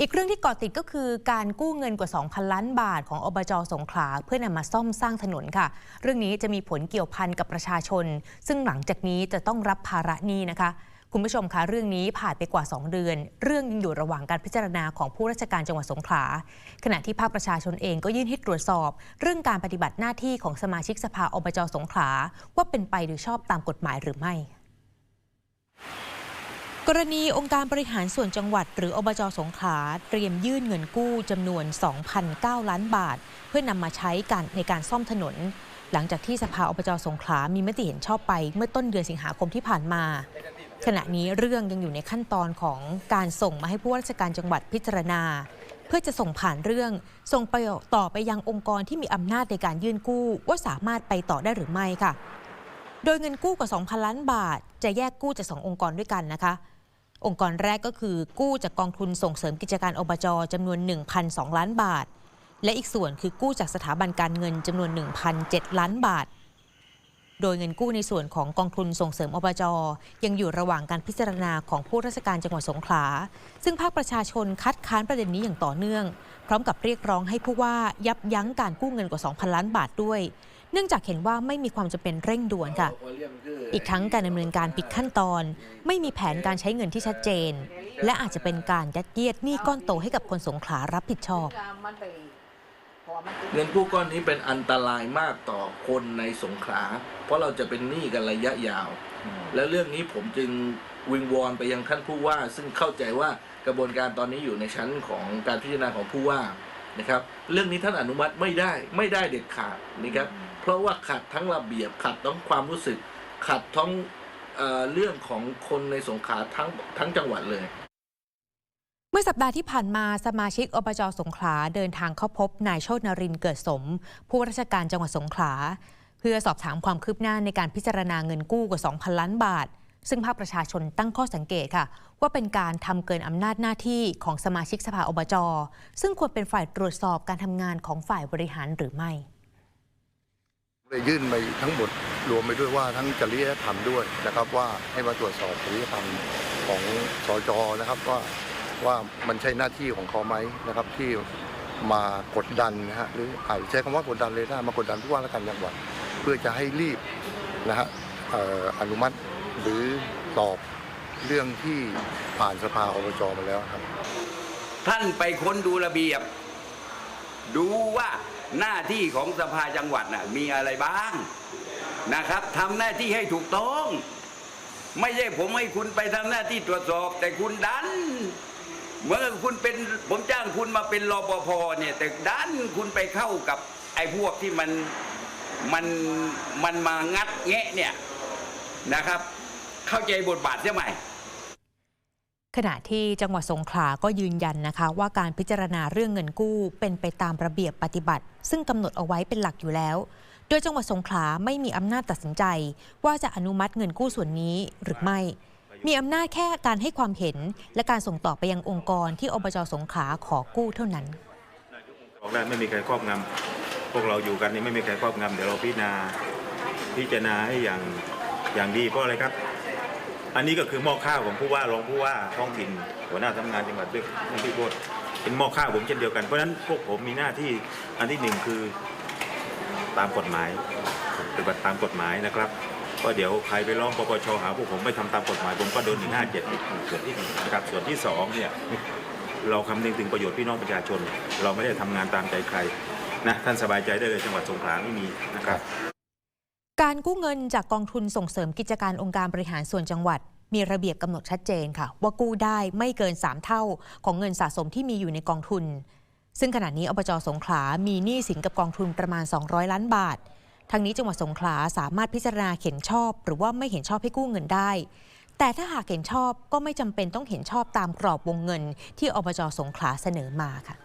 อีกเรื่องที่เกาะติดก็คือการกู้เงินกว่า 2,000 ล้านบาทของอบจสงขลาเพื่อนำมาซ่อมสร้างถนนค่ะ เรื่องนี้จะมีผลเกี่ยวพันกับประชาชน ซึ่งหลังจากนี้จะต้องรับภาระหนี้นะคะ คุณผู้ชมคะเรื่องนี้ผ่านไปกว่า 2 เดือน เรื่องยังอยู่ระหว่างการพิจารณาของผู้ราชการจังหวัดสงขลาขณะที่ภาคประชาชนเองก็ยื่นให้ตรวจสอบ เรื่องการปฏิบัติหน้าที่ของสมาชิกสภาอบจสงขลาว่าเป็นไปโดยชอบตามกฎหมายหรือไม่ กรณีองค์การบริหารส่วนจังหวัด หรืออบจสงขลาเตรียมยื่นเงินกู้จำนวน 2,009 ล้านบาท เพื่อนำมาใช้การในการซ่อมถนน หลังจากที่สภาอบจสงขลามีมติเห็นชอบไปเมื่อต้นเดือนสิงหาคมที่ผ่านมา ขณะนี้เรื่องยังอยู่ในขั้นตอนของการส่งมาให้ผู้ว่าราชการจังหวัดพิจารณา เพื่อจะส่งผ่านเรื่อง ส่งไปต่อไปยังองค์กรที่มีอำนาจในการยื่นกู้ ว่าสามารถไปต่อได้หรือไม่ค่ะ โดยเงินกู้กว่า 2,000 ล้านบาท จะแยกกู้จากสององค์กรด้วยกันนะคะ องค์กรแรกก็คือกู้จากกองทุนส่งเสริมกิจการอบจจำนวน 1,002 ล้านบาท และอีกส่วนคือกู้จากสถาบันการเงินจำนวน 1,007 ล้านบาท โดยเงินกู้ในส่วนของกองทุนส่งเสริมอบจยังอยู่ระหว่างการพิจารณาของผู้ราชการจังหวัดสงขลา ซึ่งภาคประชาชนคัดค้านประเด็นนี้อย่างต่อเนื่อง พร้อมกับเรียกร้องให้ผู้ว่ายับยั้งการกู้เงินกว่า 2,000 ล้านบาทด้วย นื่องจากเห็นว่าไม่มีความจำเป็นเร่งด่วนค่ะ อีกทั้งการดำเนินการผิดขั้นตอน ไม่มีแผนการใช้เงินที่ชัดเจน และอาจจะเป็นการยัดเยียดหนี้ก้อนโตให้กับคนสงขลารับผิดชอบ เงินกู้ก้อนนี้เป็นอันตรายมากต่อคนในสงขลาเพราะเราจะเป็นหนี้กันระยะยาว แล้วเรื่องนี้ผมจึงวิงวอนไปยังท่านผู้ว่า ซึ่งเข้าใจว่ากระบวนการตอนนี้อยู่ในชั้นของการพิจารณาของผู้ว่า นะครับ เรื่องนี้ท่านอนุมัติไม่ได้ไม่ได้เด็ดขาดนะครับ เพราะว่าขัดทั้งระเบียบขัดทั้งความรู้สึก ขัดทั้งเอ่อเรื่องของคนในสงขลาทั้งทั้งจังหวัดเลยเมื่อสัปดาห์ที่ผ่านมาสมาชิกอบจสงขลาเดินทางเข้าพบนายโชตนรินทร์เกิดสม ผู้ว่าราชการจังหวัดสงขลา เพื่อสอบถามความคืบหน้าในการพิจารณาเงินกู้กว่า 2,000 ล้านบาท ซึ่งภาคประชาชนตั้งข้อสังเกตค่ะ ว่าเป็นการทำเกินอำนาจหน้าที่ของสมาชิกสภาอบจซึ่งควรเป็นฝ่ายตรวจสอบการทำงานของฝ่ายบริหารหรือไม่ได้ยื่นไปทั้งหมดรวมไปด้วยว่าทั้งจริยธรรมด้วยนะครับว่าให้มาตรวจสอบจริยธรรมของสจนะครับว่าว่ามันใช่หน้าที่ของเขาไหมนะครับที่มากดดันนะฮะหรืออาจจะใช้คำว่ากดดันเลยนะมากดดันผู้ว่าราชการจังหวัดเพื่อจะให้รีบนะฮะอออนุมัติ หรือตอบเรื่องที่ผ่านสภาอบจมาแล้วครับ ท่านไปค้นดูระเบียบ ดูว่าหน้าที่ของสภาจังหวัดน่ะมีอะไรบ้างนะครับทำหน้าที่ให้ถูกต้อง ไม่ใช่ผมให้คุณไปทำหน้าที่ตรวจสอบ แต่คุณดันเมื่อคุณเป็นผมจ้างคุณมาเป็นรปภเนี่ย แต่ดันคุณไปเข้ากับไอ้พวกที่มันมันมันมางัดแงะเนี่ยนะครับ เข้าใจบทบาทใช่ไหมขณะที่จังหวัดสงขลาก็ยืนยันนะคะ ว่าการพิจารณาเรื่องเงินกู้เป็นไปตามระเบียบปฏิบัติ ซึ่งกำหนดเอาไว้เป็นหลักอยู่แล้ว โดยจังหวัดสงขลาไม่มีอำนาจตัดสินใจ ว่าจะอนุมัติเงินกู้ส่วนนี้หรือไม่ มีอำนาจแค่การให้ความเห็น และการส่งต่อไปยังองค์กรที่อบจสงขลาขอกู้เท่านั้นบอกแล้วไม่มีใครครอบงำพวกเราอยู่กันนี่ไม่มีใครครอบงำเดี๋ยวเราพิจารณาพิจารณาให้อย่างอย่างดีเพราะอะไรครับ อันนี้ก็คือหม้อข้าวของผู้ว่ารองผู้ว่าท้องถิ่นหัวหน้าทำงานจังหวัดด้วยท่านพี่โบดเป็นหม้อข้าวผมเช่นเดียวกันเพราะฉะนั้นพวกผมมีหน้าที่อันที่หนึ่งคือตามกฎหมายปฏิบัติตามกฎหมายนะครับก็เดี๋ยวใครไปร้องปปชหาพวกผมไม่ทำตามกฎหมายผมก็โดนหนึ่งห้าเจ็ดส่วนที่หนึ่งนะครับส่วนที่สองเนี่ยเราคำนึงถึงประโยชน์พี่น้องประชาชน เราไม่ได้ทำงานตามใจใครนะท่านสบายใจได้เลยจังหวัดสงขลาไม่มีนะครับ การกู้เงินจากกองทุนส่งเสริมกิจการองค์การบริหารส่วนจังหวัด มีระเบียบกำหนดชัดเจนค่ะ ว่ากู้ได้ไม่เกิน 3 เท่าของเงินสะสมที่มีอยู่ในกองทุน ซึ่งขณะนี้อบจสงขลา มีหนี้สินกับกองทุนประมาณ 200 ล้านบาททั้งนี้จังหวัดสงขลาสามารถพิจารณาเห็นชอบ หรือว่าไม่เห็นชอบให้กู้เงินได้ แต่ถ้าหากเห็นชอบก็ไม่จำเป็นต้องเห็นชอบตามกรอบวงเงิน ที่อบจสงขลาเสนอมาค่ะ